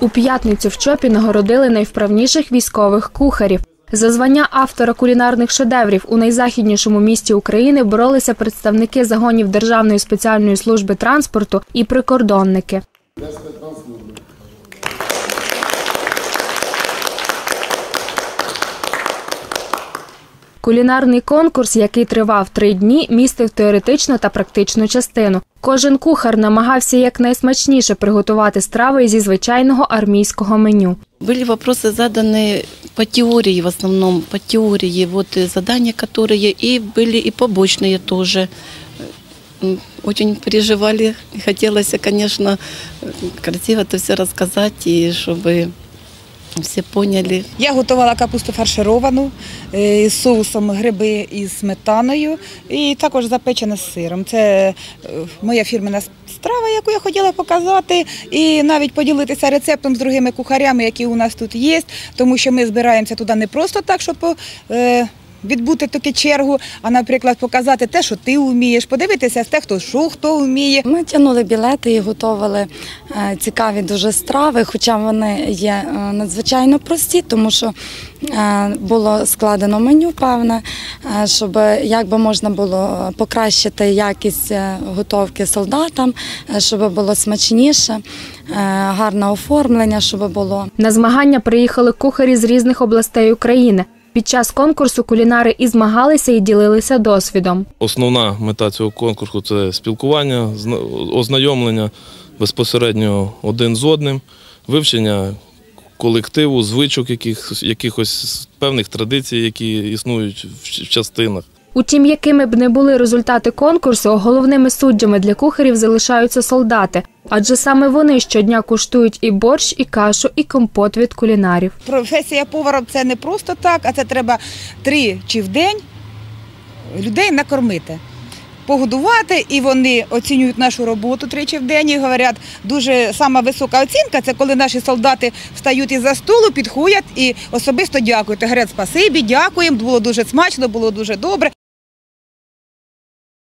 У п'ятницю в ЧОПі нагородили найвправніших військових кухарів. За звання автора кулінарних шедеврів у найзахіднішому місті України боролися представники загонів Державної спеціальної служби транспорту і прикордонники. Кулінарний конкурс, який тривав три дні, містив теоретичну та практичну частину. Кожен кухар намагався якнайсмачніше приготувати страви зі звичайного армійського меню. Были вопросы заданы по теории в основном, по теории, вот э, задания которые, и были и побочные тоже. М, Очень переживали, и хотелось, конечно, э, красиво это все рассказать, и чтобы все поняли. Я готувала капусту фаршировану е, з соусом гриби із сметаною і також запечена з сиром. Це е, моя фірмена страва, яку я хотіла показати, і навіть поділитися рецептом з другими кухарями, які у нас тут є, тому що ми збираємося туди не просто так, щоб е, відбути таку чергу, а, наприклад, показати те, що ти вмієш, подивитися те, хто що хто вміє. Ми тягнули білети і готували е, цікаві дуже страви, хоча вони є е, надзвичайно прості, тому що е, було складено меню певне, щоб як би можна було покращити якість готовки солдатам, щоб було смачніше, гарне оформлення, щоб було. На змагання приїхали кухарі з різних областей України. Під час конкурсу кулінари і змагалися, і ділилися досвідом. Основна мета цього конкурсу це спілкування, зна- ознайомлення безпосередньо один з одним, вивчення колективу, звичок яких, якихось певних традицій, які існують в частинах. Утім, якими б не були результати конкурсу, головними суддями для кухарів залишаються солдати, адже саме вони щодня куштують і борщ, і кашу, і компот від кулінарів. Професія повара це не просто так, а це треба тричі в день людей накормити. Погодувати, і вони оцінюють нашу роботу тричі в день і говорять, дуже сама висока оцінка це коли наші солдати встають із за столу, підходять і особисто дякують. Говорять, спасибі, дякуємо, було дуже смачно, було дуже добре.